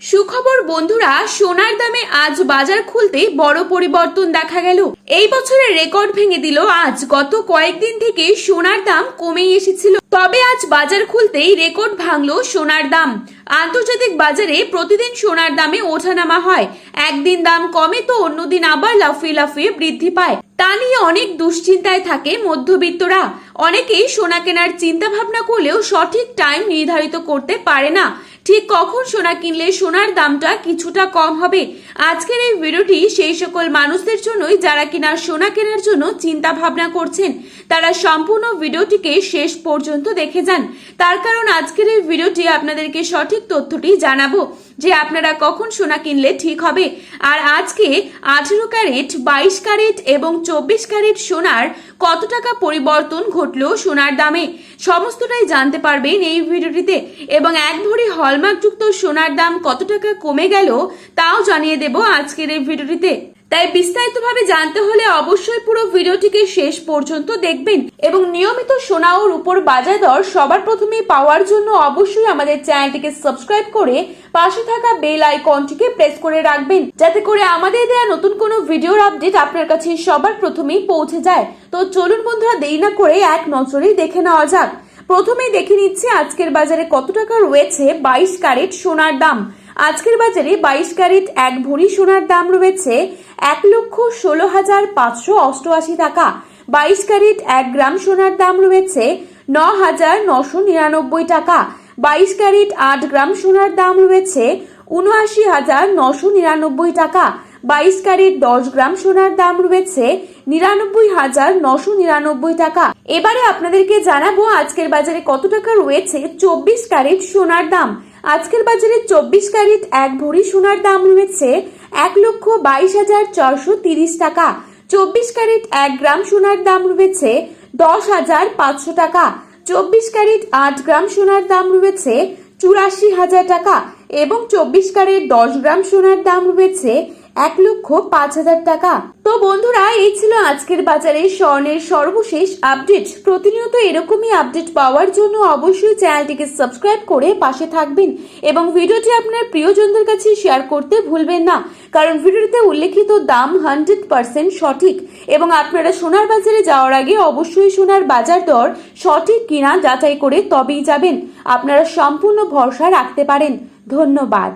সুখবর, বন্ধুরা, সোনার দামে আজ বাজার খুলতে বড় পরিবর্তন দেখা গেল। এই বছরের রেকর্ড ভেঙে দিল আজ। গত কয়েকদিন থেকে সোনার দাম কমেই এসেছিল। তবে আজ বাজার খুলতেই রেকর্ড ভাঙলো সোনার দাম। আন্তর্জাতিক বাজারে প্রতিদিন সোনার দামে ওঠানামা হয়। একদিন দাম কমে তো অন্যদিন আবার লাফিয়ে লাফিয়ে বৃদ্ধি পায়। তা নিয়ে অনেক দুশ্চিন্তায় থাকে মধ্যবিত্তরা। অনেকেই সোনা কেনার চিন্তা ভাবনা করলেও সঠিক টাইম নির্ধারিত করতে পারে না। ঠিক কখন সোনা কিনলে সোনার দামটা কিছুটা কম হবে? আজকের এই ভিডিওটি সেই সকল মানুষদের জন্যই যারা কিনা সোনা কেনার জন্য চিন্তা ভাবনা করছেন, তারা সম্পূর্ণ ভিডিওটিকে শেষ পর্যন্ত দেখে যান। তার কারণ আজকের এই ভিডিওটি আপনাদেরকে সঠিক তথ্যটি জানাব। যে আপনারা কখন সোনা কিনলে ঠিক হবে? আর আজকে আঠেরো ক্যারেট, বাইশ ক্যারেট এবং চব্বিশ ক্যারেট সোনার কত টাকা পরিবর্তন ঘটলো সোনার দামে? সমস্তটাই জানতে পারবেন এই ভিডিওটিতে। এবং এক ভরি হলমার্কযুক্ত সোনার দাম কত টাকা কমে গেল, তাও জানিয়ে দেব আজকের এই ভিডিওটিতে। তাই বিস্তারিতভাবে জানতে হলে অবশ্যই পুরো ভিডিওটিকে শেষ পর্যন্ত দেখবেন এবং নিয়মিত সোনা ও রূপোর বাজার দর সবার প্রথমে পাওয়ার জন্য অবশ্যই আমাদের চ্যানেলটিকে সাবস্ক্রাইব করে পাশে থাকা বেল আইকনটিকে প্রেস করে রাখবেন, যাতে করে আমাদের দেওয়া নতুন কোনো ভিডিওর আপডেট আপনার কাছে সবার প্রথমেই পৌঁছে যায়। তো চলুন বন্ধুরা, দেরি না করে এক নজরেই দেখে নেওয়া যাক। প্রথমেই দেখে নিচ্ছি আজকের বাজারে কত টাকা রয়েছে বাইশ ক্যারেট সোনার দাম। আজকের বাজারে বাইশ ক্যারেট এক ভরি সোনার দাম রয়েছে এক লক্ষ ষোলো হাজার পাঁচশো অষ্টআশি টাকা। বাইশ ক্যারেট এক গ্রাম সোনার দাম রয়েছে ন হাজার নশো নিরানব্বই টাকা। বাইশ ক্যারেট আট গ্রাম সোনার দাম রয়েছে উনআশি হাজার নশো নিরানব্বই টাকা। বাইশ ক্যারেট দশ গ্রাম সোনার দাম রয়েছে নিরানব্বই হাজার নশো নিরানব্বই টাকা। এবারে আপনাদেরকে জানাব আজকের বাজারে কত টাকা রয়েছে চব্বিশ ক্যারেট সোনার দাম। আজকের বাজারে চব্বিশ ক্যারেট এক ভরি সোনার দাম রয়েছে এক লক্ষ বাইশ হাজার চারশো তিরিশ টাকা। চব্বিশ ক্যারেট এক গ্রাম সোনার দাম রয়েছে দশ হাজার পাঁচশো টাকা। চব্বিশ ক্যারেট আট গ্রাম সোনার দাম রয়েছে চুরাশি হাজার টাকা এবং চব্বিশ ক্যারেট দশ গ্রাম সোনার দাম রয়েছে এক লক্ষ পাঁচ হাজার টাকা। তো বন্ধুরা, এই ছিল আজকের বাজারে স্বর্ণের সর্বশেষ আপডেট। প্রতিনিয়ত এরকমই আপডেট পাওয়ার জন্য অবশ্যই চ্যানেলটিকে সাবস্ক্রাইব করে পাশে থাকবেন এবং ভিডিওটি আপনার প্রিয়জনদের কাছে শেয়ার করতে ভুলবেন না। কারণ ভিডিওতে উল্লেখিত দাম হান্ড্রেড পার্সেন্ট সঠিক এবং আপনারা সোনার বাজারে যাওয়ার আগে অবশ্যই সোনার বাজার দর সঠিক কিনা যাচাই করে তবেই যাবেন। আপনারা সম্পূর্ণ ভরসা রাখতে পারেন। ধন্যবাদ।